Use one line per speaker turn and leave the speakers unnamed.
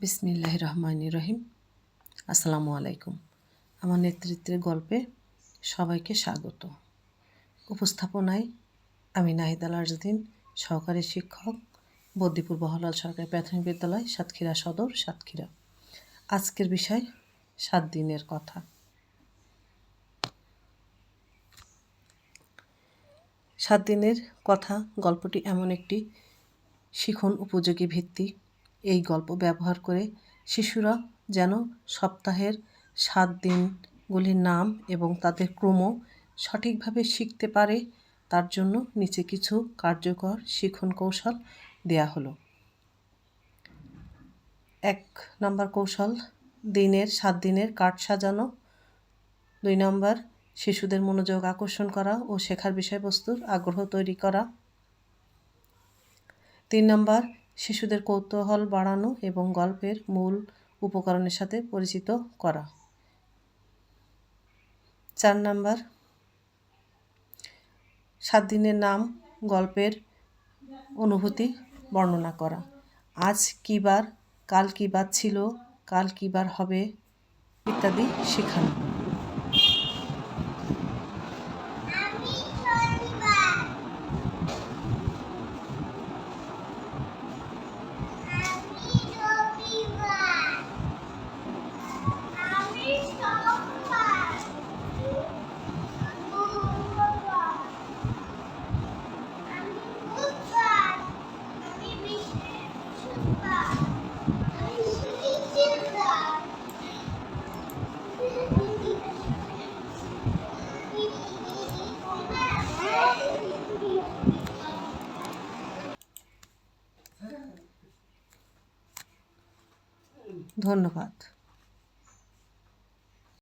বিসমিল্লাহ রহমান রহিম আসসালামু আলাইকুম। আমার নেতৃত্বের গল্পে সবাইকে স্বাগত। উপস্থাপনায় আমি নাহিদ আল আরজুদ্দিন, সহকারী শিক্ষক, বদ্দিপুর বহলাল সরকারি প্রাথমিক বিদ্যালয়, সাতক্ষীরা সদর, সাতক্ষীরা। আজকের বিষয় সাত দিনের কথা। সাত দিনের কথা গল্পটি এমন একটি শিখন উপযোগী ভিত্তি এই গল্প ব্যবহার করে শিশুরা যেন সপ্তাহের সাত দিনগুলির নাম এবং তাদের ক্রম সঠিকভাবে শিখতে পারে, তার জন্য নিচে কিছু কার্যকর শিখন কৌশল দেয়া হলো। এক নম্বর কৌশল, দিনের সাত দিনের কাঠ সাজানো। দুই নম্বর, শিশুদের মনোযোগ আকর্ষণ করা ও শেখার বিষয়বস্তুর আগ্রহ তৈরি করা। তিন নম্বর শিশুদের কৌতূহল বাড়ানো এবং গল্পের মূল উপকরণের সাথে পরিচিত করা। চার নাম্বার, সাত দিনের নাম, গল্পের অনুভূতি বর্ণনা করা। আজ কী বার, কাল কী বার ছিল, কাল কী বার হবে, ইত্যাদি শেখানো। ধন্যবাদ।